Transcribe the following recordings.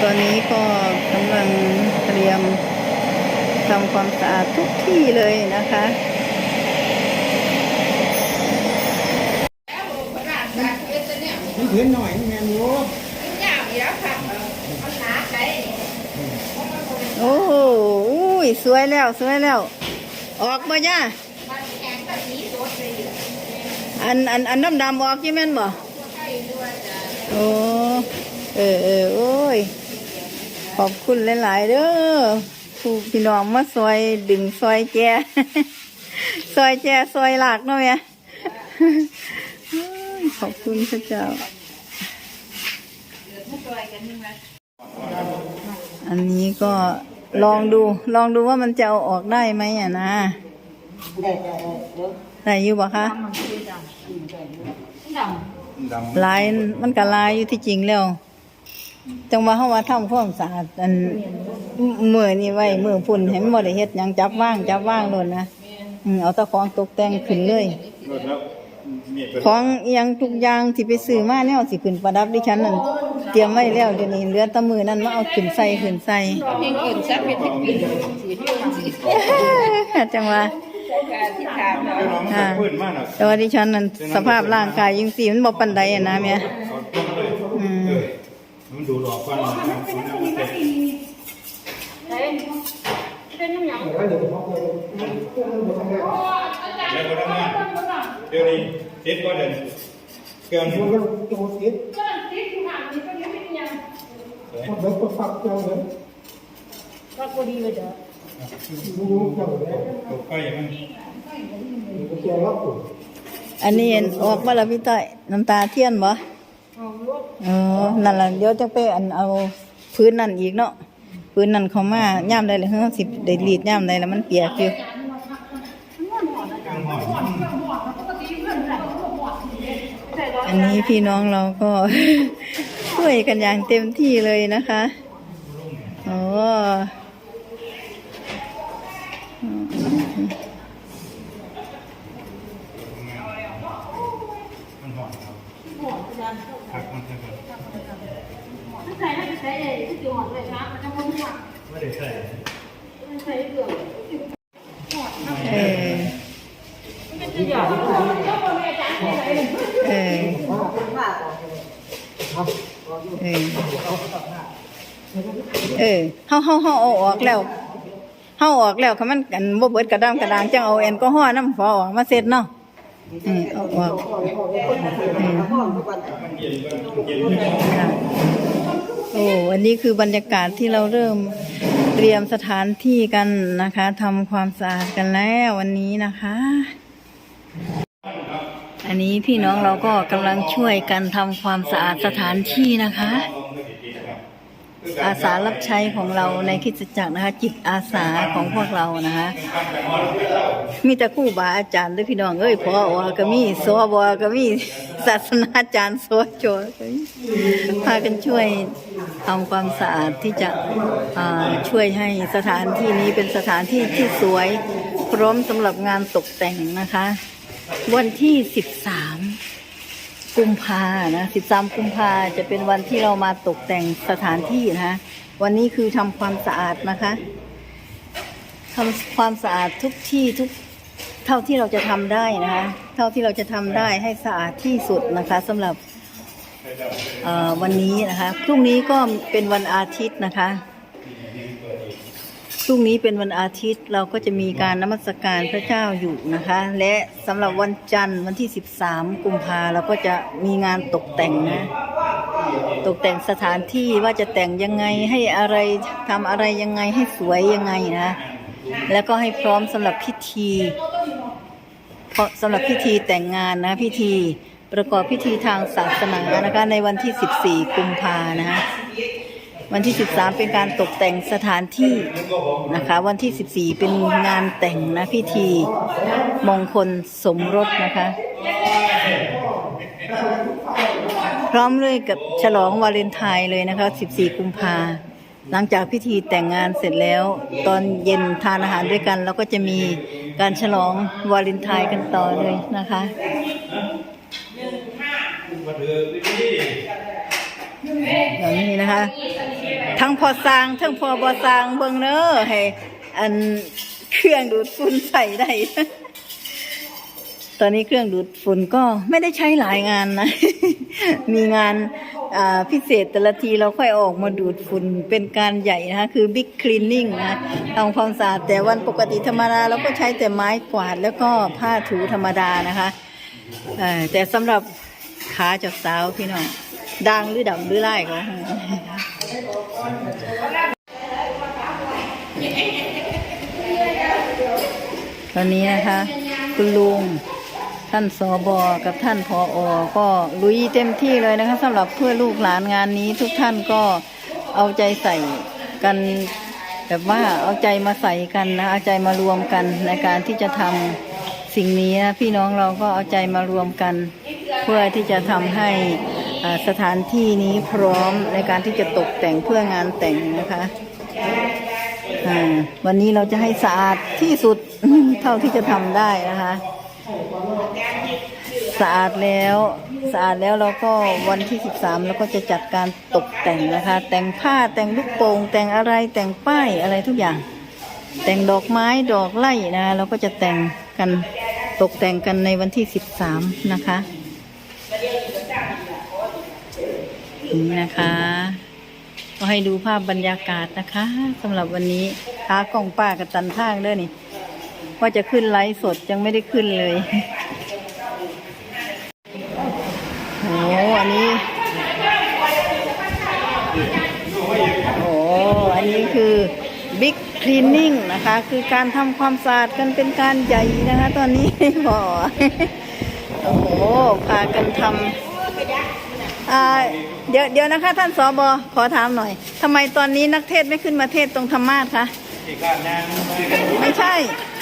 ตอนนี้ก็กำลังเตรียมทำความสะอาดทุกที่เลยนะคะมันเห็นหน่อยนี่แมนยูโอ้โหอุ้ยสวยแล้ว สวยแล้ว ออกมาจ้า อันอันอันดำดำออกยี่แม่นบ่โอ้เออเออโอ้ยขอบคุณหลาย ๆ เด้อผู้พี่น้องมาซอยดึงซอยแจซอยแจซอยหลากเนาะแม่ขอบคุณพระเจ้า อันนี้ก็ลองดูลองดูว่ามันจะเอาออกได้ไหมอะนะได้ อยู่ปะคะลายมันก็ลายอยู่ที่จริงแล้ว จังว่าเขาว่าทำความสะอาดอันมือนี่ไว้มือพุ่นเห็นบ่ได้เฮ็ดหยังจับว่างจับว่างโลดนะอืมเอาแตะของตกแต่งขึ้นเลยของอหยังทุกอย่างที่ไปซื้อมาเนี่ยสิขึ้นประดับดิฉันนั่นเตรียมไว้แล้วเดี๋ยวนี้เหลือแตะมือนั่นมาเอาขึ้นใส่ขึ้นใส่เพลงอื่นซักเป็นเพลงอื่นสีที่มันสีจังว่า การที่ถามเราอ่าแต่ว่าดิฉันนั่นสภาพร่างกายยังสีมันบ่ปานใดอะนะแม่อืมมันดูหลอกฟันนะเป็นน้ำหนังแล้วก็ทำงานเดี๋ยวนี้เซ็ตก็เดินเกี่ยวนี่มันก็ตัวติดมันเบิกก็ฟักเจ้าเลยก็พอดีเลยเด้อรู้เจ้าเลย ตกไปมันอันนี้เห็นออกมาแล้วพี่ต้อยน้ำตาเทียนบ่เออนั่นล่ะเดี๋ยวจะไปอันเอาพื้นนั่นอีกเนาะพื้นนั่นเขามาย่ามได้เลยเฮ้อสิได้รีดย่ามได้แล้วมันเปียกอยู่อันนี้พี่น้องเราก็ช่วยกันอย่างเต็มที่เลยนะคะโอ้ มันหอนครับ พักมันจะก่อนใส่ให้ใส่เลยที่ตัวหอมเลยนะมันจะมุ่งหวังไม่ได้ใส่ใส่เกลือเออมันจะหยอดเออเออเออเฮาเฮาเฮาเอาออกแล้วเฮาออกแล้วคันมันกันบ่เบิดกระดามกระดางจังเอาแอลกอฮอล์น้ำฝอออกมาเสร็จเนาะ ออาออกอืมค่ะโอ้วันนี้คือบรรยากาศที่เราเริ่มเตรียมสถานที่กันนะคะทำความสะอาดกันแล้ววันนี้นะคะ อันนี้พี่น้องเราก็กำลังช่วยกันทำความสะอาดสถานที่นะคะ อาสารับใช้ของเราในคิดจักรนะคะ จิตอาสาของพวกเรานะคะมีแต่คู่บาอาจารย์ด้วยพี่น้องเอ้ยพออก็มีสวก็มีศาสนาจารย์สวโจก็มีพากันช่วยทำความสะอาดที่จะช่วยให้สถานที่นี้เป็นสถานที่ที่สวย พร้อมสำหรับงานตกแต่งนะคะ วันที่สิบสาม กุมภานะสิบสามกุมภาจะเป็นวันที่เรามาตกแต่งสถานที่นะคะวันนี้คือทำความสะอาดนะคะทำความสะอาดทุกที่ทุกเท่าที่เราจะทำได้นะคะ เท่าที่เราจะทำได้ให้สะอาดที่สุดนะคะสำหรับเอ่อวันนี้นะคะพรุ่งนี้ก็เป็นวันอาทิตย์นะคะ พรุ่งนี้เป็นวันอาทิตย์เราก็จะมีการนมัสการพระเจ้าอยู่นะคะ และสำหรับวันจันทร์วันที่ 13 กุมภาเราก็จะมีงานตกแต่งนะ ตกแต่งสถานที่ว่าจะแต่งยังไงให้อะไรทำอะไรยังไงให้สวยยังไงนะ แล้วก็ให้พร้อมสำหรับพิธีเพราะสำหรับพิธีแต่งงานนะพิธีประกอบพิธีทางศาสนานะคะในวันที่ 14 กุมภานะคะ วันที่ 13 เป็นการตกแต่งสถานที่นะคะ วันที่ 14 เป็นงานแต่งนะพิธีมงคลสมรสนะคะ พร้อมเลยกับฉลองวาเลนไทน์เลยนะคะ 14 กุมภาหลังจากพิธีแต่งงานเสร็จแล้ว ตอนเย็นทานอาหารด้วยกัน แล้วก็จะมีการฉลองวาเลนไทน์กันต่อเลยนะคะมาถือดีอย่างนี้นะคะ ทั้งพอสร้างทั้งพอบอสร้างเบิ่งเนอให้อันเครื่องดูดฝุ่นใส่ได้ ตอนนี้เครื่องดูดฝุ่นก็ไม่ได้ใช้หลายงานนะ มีงานพิเศษแต่ละทีเราค่อยออกมาดูดฝุ่นเป็นการใหญ่นะคะคือ Big Cleaning นะทำความสะอาดแต่วันปกติธรรมดาเราก็ใช้แต่ไม้กวาดแล้วก็ผ้าถูธรรมดานะคะแต่สำหรับขาจับสาวพี่น้องดังหรือดำหรือไล่ก็ ตอนนี้นะคะ คุณลุงท่านสอบอกับท่านพออก็ลุยเต็มที่เลยนะคะสำหรับเพื่อลูกหลานงานนี้ทุกท่านก็เอาใจใส่กันแบบว่าเอาใจมาใส่กันนะเอาใจมารวมกันในการที่จะทำสิ่งนี้นะพี่น้องเราก็เอาใจมารวมกัน เพื่อที่จะทำให้ สถานที่นี้พร้อมในการที่จะตกแต่งเพื่องานแต่งนะคะวันนี้เราจะให้สะอาดที่สุดเท่าที่จะทำได้นะคะ สะอาดแล้วสะอาดแล้วเราก็วันที่ 13เราก็จะจัดการตกแต่งนะคะ แต่งผ้าแต่งลูกโป่งแต่งอะไรแต่งป้ายอะไรทุกอย่าง แต่งดอกไม้ดอกไล่นะเราก็จะแต่งกันตกแต่งกันในวันที่ 13 นะคะ นี่นะคะก็ให้ดูภาพบรรยากาศนะคะสำหรับวันนี้ขากล้องป้ากับตันทางเด้อนี่ว่าจะขึ้นไลฟ์สดยังไม่ได้ขึ้นเลยโอ้อันนี้โอ้อันนี้คือ Big Cleaning นะคะ คือการทำความสะอาดกันเป็นการใหญ่นะคะ ตอนนี้บอโอ้โหพากันทำอ่า เดี๋ยวเดี๋ยวนะคะ ท่านสอบอขอถามหน่อยทำไมตอนนี้นักเทศน์ไม่ขึ้นมาเทศน์ตรงธรรมาสคะๆที่การงานไม่ใช่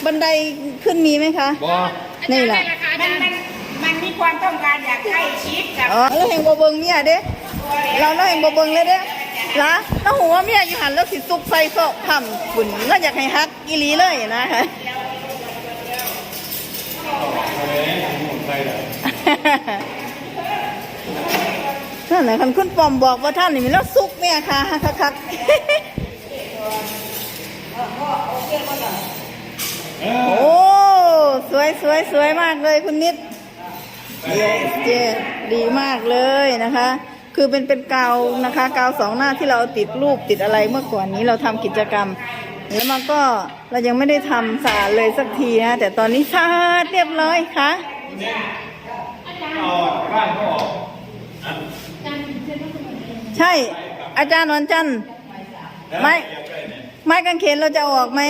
บันไดขึ้นมีไหมคะบอนี่แหละมันมันมันมีความต้องการอยากใกล้ชิดกับอ๋อแล้วเห็นบเบิงเมียเด้เราเราเห็นบเบิงเลยเด้ละแล้วหัวเมียอยู่หันแล้วสิซุกใส่ซอกทำบุญแล้วอยากให้ฮักอีหลีเลยนะคะ นั่นแหละคันคุณปอมบอกว่าท่านนี่มันแล้วซุกเนี่ค่ะคักคักโอ้สวยสวยสวยมากเลยคุณนิด yes yes ดีมากเลยนะคะ คือเป็นเป็นกาวนะคะกาวสองหน้าที่เราติดรูปติดอะไรเมื่อก่อนนี้เราทำกิจกรรม แล้วมันก็เรายังไม่ได้ทำสะอาดเลยสักทีนะแต่ตอนนี้สะอาดเรียบร้อยค่ะ เอาบ้านก็ออก ใช่ อาจารย์นวลจันทร์ไม้ไม้กางเขนเราจะเอาออกไหม